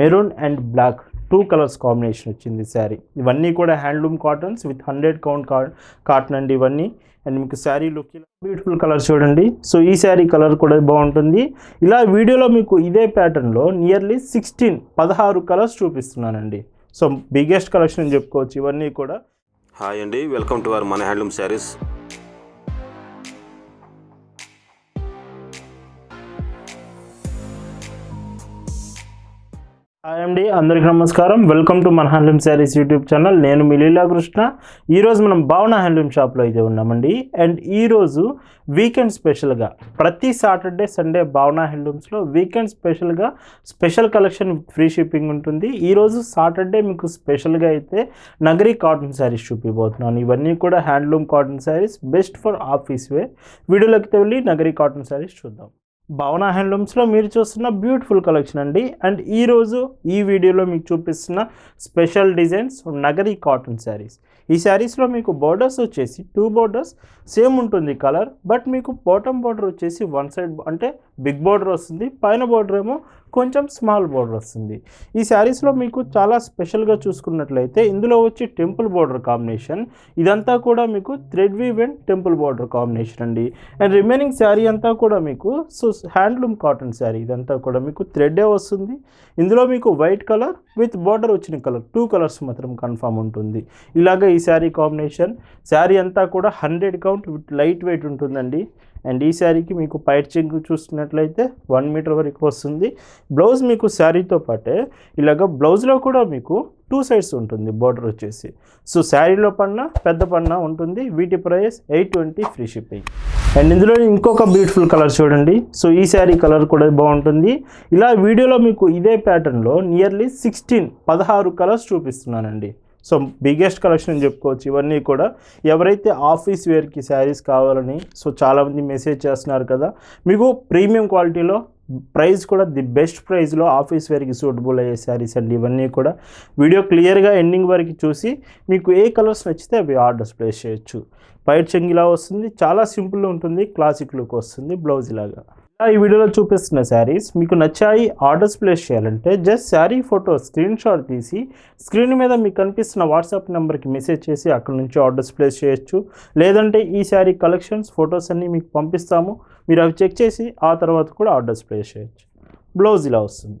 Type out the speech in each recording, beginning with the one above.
Maroon and black two colours combination వచ్చింది శారీ. ఇవన్నీ కూడా handloom cottons with hundred count cotton అండి ఇవన్నీ. అండ్ మీకు శారీ లుక్ బ్యూటిఫుల్ కలర్ చూడండి. సో ఈ శారీ కలర్ కూడా బాగుంటుంది. ఇలా వీడియోలో మీకు ఇదే ప్యాటర్న్లో నియర్లీ సిక్స్టీన్ పదహారు కలర్స్ చూపిస్తున్నానండి. సో బిగ్గెస్ట్ కలెక్షన్ చెప్పుకోవచ్చు ఇవన్నీ కూడా. హాయ్ అండి. వెల్కమ్ టు అవర్ మన హ్యాండ్లూమ్ శారీస్. హాయ్ అండి అందరికీ నమస్కారం. వెల్కమ్ టు మన హ్యాండ్లూమ్ శారీస్ యూట్యూబ్ ఛానల్ నేను మిలీలా కృష్ణ ఈరోజు మనం భావన హ్యాండ్లూమ్ షాప్లో అయితే ఉన్నామండి. అండ్ ఈరోజు వీకెండ్ స్పెషల్గా ప్రతి సాటర్డే సండే భావన హ్యాండ్లూమ్స్లో వీకెండ్ స్పెషల్గా స్పెషల్ కలెక్షన్ ఫ్రీ షిప్పింగ్ ఉంటుంది. ఈరోజు సాటర్డే మీకు స్పెషల్గా అయితే నగరీ కాటన్ శారీస్ చూపిపోతున్నాను ఇవన్నీ కూడా handloom cotton saris best for office wear వీడియోలోకి వెళ్ళి నగరీ కాటన్ శారీస్ చూద్దాం. భవన హ్యాండ్లూమ్స్లో మీరు చూస్తున్న బ్యూటిఫుల్ కలెక్షన్ అండి. అండ్ ఈరోజు ఈ వీడియోలో మీకు చూపిస్తున్న special designs Nagari cotton saris ఈ శారీస్లో మీకు బోర్డర్స్ వచ్చేసి టూ బోర్డర్స్ సేమ్ ఉంటుంది కలర్ బట్ మీకు బాటమ్ బోర్డర్ వచ్చేసి వన్ సైడ్ అంటే బిగ్ బోర్డర్ వస్తుంది పైన బోర్డర్ ఏమో కొంచెం స్మాల్ బోర్డర్ వస్తుంది. ఈ శారీస్లో మీకు చాలా స్పెషల్గా చూసుకున్నట్లయితే ఇందులో వచ్చి టెంపుల్ బోర్డర్ కాంబినేషన్. ఇదంతా కూడా మీకు thread weave and temple border combination అండి. అండ్ రిమైనింగ్ శారీ అంతా కూడా మీకు సో హ్యాండ్లూమ్ కాటన్ శారీ ఇదంతా కూడా మీకు థ్రెడ్డే వస్తుంది. ఇందులో మీకు వైట్ కలర్ విత్ బార్డర్ వచ్చిన కలర్ టూ కలర్స్ మాత్రం కన్ఫామ్ ఉంటుంది. ఇలాగ ఈ శారీ కాంబినేషన్ శారీ అంతా కూడా hundred count with light weight ఉంటుందండి. అండ్ ఈ శారీకి మీకు పైట్ చెంగు చూస్తున్నట్లయితే వన్ మీటర్ వరకు వస్తుంది. బ్లౌజ్ మీకు శారీతో పాటే ఇలాగ బ్లౌజ్లో కూడా మీకు టూ సైడ్స్ ఉంటుంది బార్డర్ వచ్చేసి. సో శారీలో పన్నా పెద్ద పన్నా ఉంటుంది. వీటి price eight twenty free shipping. And ఇందులో ఇంకొక బ్యూటిఫుల్ కలర్ చూడండి. సో ఈ శారీ కలర్ కూడా బాగుంటుంది. ఇలా వీడియోలో మీకు ఇదే ప్యాటర్న్లో నియర్లీ సిక్స్టీన్ పదహారు కలర్స్ చూపిస్తున్నానండి. సో బిగ్గెస్ట్ కలెక్షన్ అని చెప్పుకోవచ్చు. ఇవన్నీ కూడా ఎవరైతే ఆఫీస్ వేర్కి శారీస్ కావాలని సో చాలామంది మెసేజ్ చేస్తున్నారు కదా మీకు ప్రీమియం క్వాలిటీలో ప్రైస్ కూడా ది బెస్ట్ ప్రైస్లో ఆఫీస్ వేర్కి సూటబుల్ అయ్యే శారీస్ అండి ఇవన్నీ కూడా. వీడియో క్లియర్గా ఎండింగ్ వరకు చూసి మీకు ఏ కలర్స్ నచ్చితే అవి ఆర్డర్స్ ప్లేస్ చేయొచ్చు. పైట్ చెంగిలా వస్తుంది చాలా సింపుల్గా ఉంటుంది క్లాసిక్ లుక్ వస్తుంది బ్లౌజ్ ఇలాగా ఈ వీడియోలో చూపిస్తున్న శారీస్ మీకు నచ్చాయి ఆర్డర్స్ ప్లేస్ చేయాలంటే just sari photo screen shot తీసి స్క్రీన్ మీద మీకు కనిపిస్తున్న వాట్సాప్ నెంబర్కి మెసేజ్ చేసి అక్కడ నుంచి ఆర్డర్స్ ప్లేస్ చేయొచ్చు. లేదంటే ఈ శారీ కలెక్షన్స్ ఫొటోస్ అన్నీ మీకు పంపిస్తాము. మీరు అవి చెక్ చేసి ఆ తర్వాత కూడా ఆర్డర్స్ ప్లేస్ చేయొచ్చు. బ్లౌజ్ ఇలా వస్తుంది.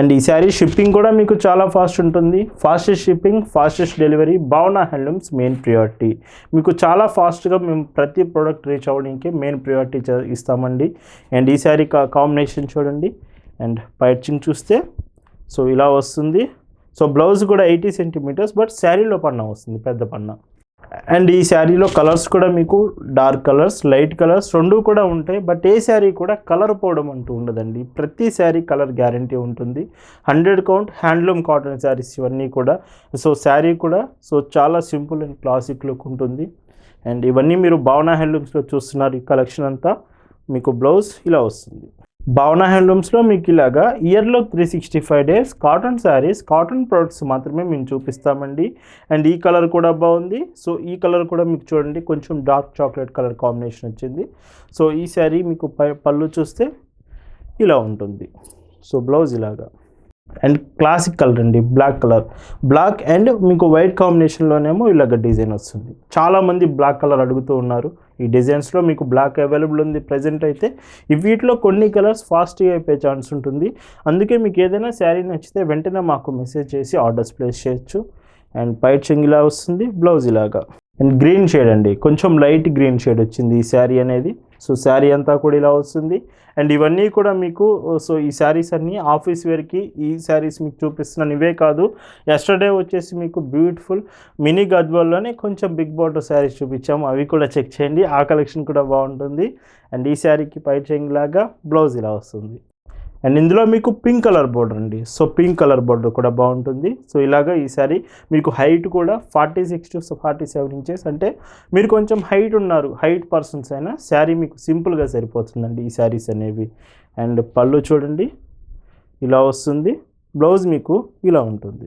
అండ్ ఈ శారీ షిప్పింగ్ కూడా మీకు చాలా ఫాస్ట్ ఉంటుంది. Fastest shipping fastest delivery Bhavana handlooms main priority. మీకు చాలా ఫాస్ట్గా మేము ప్రతి ప్రోడక్ట్ రీచ్ అవ్వడానికి మెయిన్ ప్రియారిటీ ఇస్తామండి. అండ్ ఈ శారీ కా కాంబినేషన్ చూడండి. అండ్ పైచింగ్ చూస్తే సో ఇలా వస్తుంది. సో బ్లౌజ్ కూడా ఎయిటీ సెంటీమీటర్స్ బట్ శారీలో పన్న వస్తుంది పెద్ద పన్న. అండ్ ఈ శారీలో కలర్స్ కూడా మీకు డార్క్ కలర్స్ లైట్ కలర్స్ రెండు కూడా ఉంటాయి. బట్ ఏ శారీ కూడా కలర్ పోవడం అంటూ ఉండదండి. ప్రతి శారీ కలర్ గ్యారంటీ ఉంటుంది. Hundred count handloom cotton saris ఇవన్నీ కూడా. సో శారీ కూడా సో చాలా సింపుల్ అండ్ క్లాసిక్ లుక్ ఉంటుంది. అండ్ ఇవన్నీ మీరు భావన హ్యాండ్లూమ్స్లో చూస్తున్నారు ఈ కలెక్షన్ అంతా. మీకు బ్లౌజ్ ఇలా వస్తుంది. భావన హ్యాండ్లూమ్స్లో మీకు ఇలాగా ఇయర్లో three sixty five days cotton saris cotton products మాత్రమే మేము చూపిస్తామండి. అండ్ ఈ కలర్ కూడా బాగుంది. సో ఈ కలర్ కూడా మీకు చూడండి కొంచెం డార్క్ చాక్లెట్ కలర్ కాంబినేషన్ వచ్చింది. సో ఈ శారీ మీకు పళ్ళు చూస్తే ఇలా ఉంటుంది. సో బ్లౌజ్ ఇలాగా. అండ్ క్లాసిక్ కలర్ అండి బ్లాక్ కలర్. బ్లాక్ అండ్ మీకు వైట్ కాంబినేషన్లోనేమో ఇలాగ డిజైన్ వస్తుంది. చాలామంది బ్లాక్ కలర్ అడుగుతూ ఉన్నారు. ఈ డిజైన్స్లో మీకు బ్లాక్ అవైలబుల్ ఉంది ప్రజెంట్ అయితే. ఈ వీటిలో కొన్ని కలర్స్ ఫాస్ట్గా అయిపోయే ఛాన్స్ ఉంటుంది. అందుకే మీకు ఏదైనా శారీ నచ్చితే వెంటనే మాకు మెసేజ్ చేసి ఆర్డర్స్ ప్లేస్ చేయొచ్చు. అండ్ పైట్ చెంగిలా ఇలా వస్తుంది బ్లౌజ్ ఇలాగా. అండ్ గ్రీన్ షేడ్ అండి కొంచెం లైట్ గ్రీన్ షేడ్ వచ్చింది ఈ శారీ అనేది. సో శారీ అంతా కూడా ఇలా వస్తుంది. అండ్ ఇవన్నీ కూడా మీకు సో ఈ శారీస్ అన్నీ ఆఫీస్ వేర్కి ఈ శారీస్ మీకు చూపిస్తున్నాను ఇవే కాదు. ఎస్టర్డే వచ్చేసి మీకు బ్యూటిఫుల్ మినీ గద్వాల్లోనే కొంచెం బిగ్ బాటర్ శారీస్ చూపించాము. అవి కూడా చెక్ చేయండి. ఆ కలెక్షన్ కూడా బాగుంటుంది. అండ్ ఈ శారీకి పై చెంగ్ లాగా బ్లౌజ్ ఇలా వస్తుంది. అండ్ ఇందులో మీకు పింక్ కలర్ బోర్డర్ అండి సో పింక్ కలర్ బోర్డర్ కూడా బాగుంటుంది. సో ఇలాగా ఈ శారీ మీకు హైట్ కూడా forty six to forty seven inches అంటే మీరు కొంచెం హైట్ ఉన్నారు హైట్ పర్సన్స్ అయినా శారీ మీకు సింపుల్గా సరిపోతుందండి ఈ శారీస్ అనేవి. అండ్ పళ్ళు చూడండి ఇలా వస్తుంది. బ్లౌజ్ మీకు ఇలా ఉంటుంది.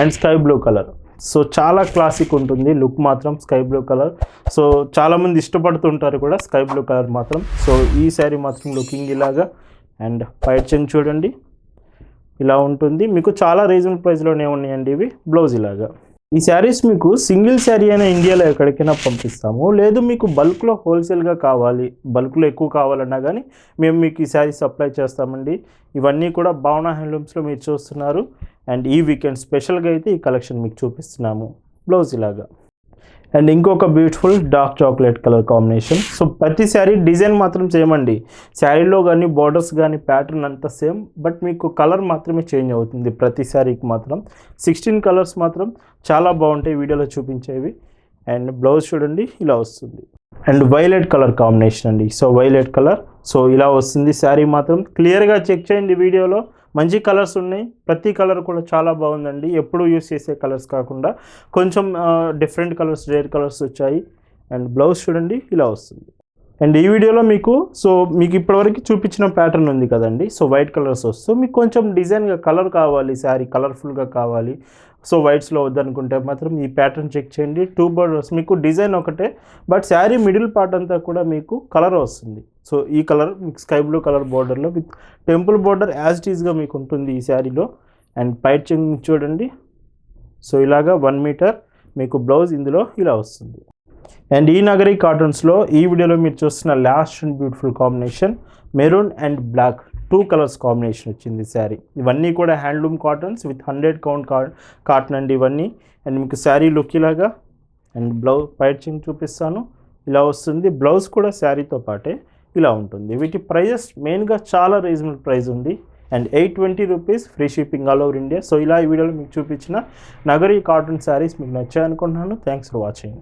And sky blue colour. So చాలా క్లాసిక్ ఉంటుంది లుక్ మాత్రం స్కై బ్లూ కలర్. సో చాలామంది ఇష్టపడుతుంటారు కూడా స్కై బ్లూ కలర్ మాత్రం. సో ఈ శారీ మాత్రం లుకింగ్ ఇలాగా అండ్ పైట్ చెంగ్ చూడండి. ఇలా ఉంటుంది. మీకు చాలా రీజనబుల్ ప్రైస్లోనే ఉన్నాయండి ఇవి. బ్లౌజ్ ఇలాగా. ఈ శారీస్ మీకు సింగిల్ శారీ అయినా ఇండియాలో ఎక్కడికైనా పంపిస్తాము. లేదు మీకు బల్క్లో హోల్సేల్గా కావాలి. బల్క్లో ఎక్కువ కావాలన్నా కానీ మేము మీకు ఈ శారీ సప్లై చేస్తామండి. ఇవన్నీ కూడా భావన హ్యాండ్లూమ్స్లో మీరు చూస్తున్నారు. అండ్ ఈ వీకెండ్ స్పెషల్గా అయితే ఈ కలెక్షన్ మీకు చూపిస్తున్నాము. బ్లౌజ్ ఇలాగా. అండ్ ఇంకొక beautiful dark chocolate colour combination so ప్రతి శారీ డిజైన్ మాత్రం చేయమండి శారీలో కానీ బార్డర్స్ కానీ ప్యాటర్న్ అంతా సేమ్ బట్ మీకు కలర్ మాత్రమే చేంజ్ అవుతుంది ప్రతి శారీకి మాత్రం. సిక్స్టీన్ కలర్స్ మాత్రం చాలా బాగుంటాయి వీడియోలో చూపించేవి. అండ్ బ్లౌజ్ చూడండి ఇలా వస్తుంది. అండ్ వైలెట్ కలర్ కాంబినేషన్ అండి. సో వైలెట్ కలర్ సో ఇలా వస్తుంది శారీ మాత్రం. క్లియర్గా చెక్ చేయండి వీడియోలో. మంచి కలర్స్ ఉన్నాయి. ప్రతి కలర్ కూడా చాలా బాగుందండి. ఎప్పుడు యూస్ చేసే కలర్స్ కాకుండా కొంచెం డిఫరెంట్ కలర్స్ రేర్ కలర్స్ వచ్చాయి. అండ్ బ్లౌజ్ చూడండి ఇలా వస్తుంది. అండ్ ఈ వీడియోలో మీకు సో మీకు ఇప్పటివరకు చూపించిన ప్యాటర్న్ ఉంది కదండి. సో వైట్ కలర్స్ వస్తూ మీకు కొంచెం డిజైన్గా కలర్ కావాలి శారీ కలర్ఫుల్గా కావాలి. సో వైట్స్లో వద్దనుకుంటే మాత్రం ఈ ప్యాటర్న్ చెక్ చేయండి. టూ బోర్డర్స్ మీకు డిజైన్ ఒకటే బట్ శారీ మిడిల్ పార్ట్ అంతా కూడా మీకు కలర్ వస్తుంది. సో ఈ కలర్ మీకు స్కై బ్లూ కలర్ బోర్డర్లో with temple border as it ఈస్గా మీకు ఉంటుంది ఈ శారీలో. అండ్ పైట్ చూడండి. సో ఇలాగా వన్ మీటర్ మీకు బ్లౌజ్ ఇందులో ఇలా వస్తుంది. అండ్ ఈ నగరి కాటన్స్లో ఈ వీడియోలో మీరు చూస్తున్న last and beautiful combination maroon and black two colours combination వచ్చింది శారీ. ఇవన్నీ కూడా handloom cottons with hundred count కా కాటన్ అండి ఇవన్నీ. అండ్ మీకు శారీ లుక్ ఇలాగా అండ్ బ్లౌజ్ పైచింగ్ చూపిస్తాను. ఇలా వస్తుంది. బ్లౌజ్ కూడా శారీతో పాటే ఇలా ఉంటుంది. వీటి ప్రైజెస్ మెయిన్గా చాలా రీజనబుల్ ప్రైస్ ఉంది. And eight twenty rupees free shipping all over India. So ఇలా ఈ వీడియోలో మీకు చూపించిన నగరీ కాటన్ శారీస్ మీకు నచ్చాయనుకుంటున్నాను. Thanks for watching.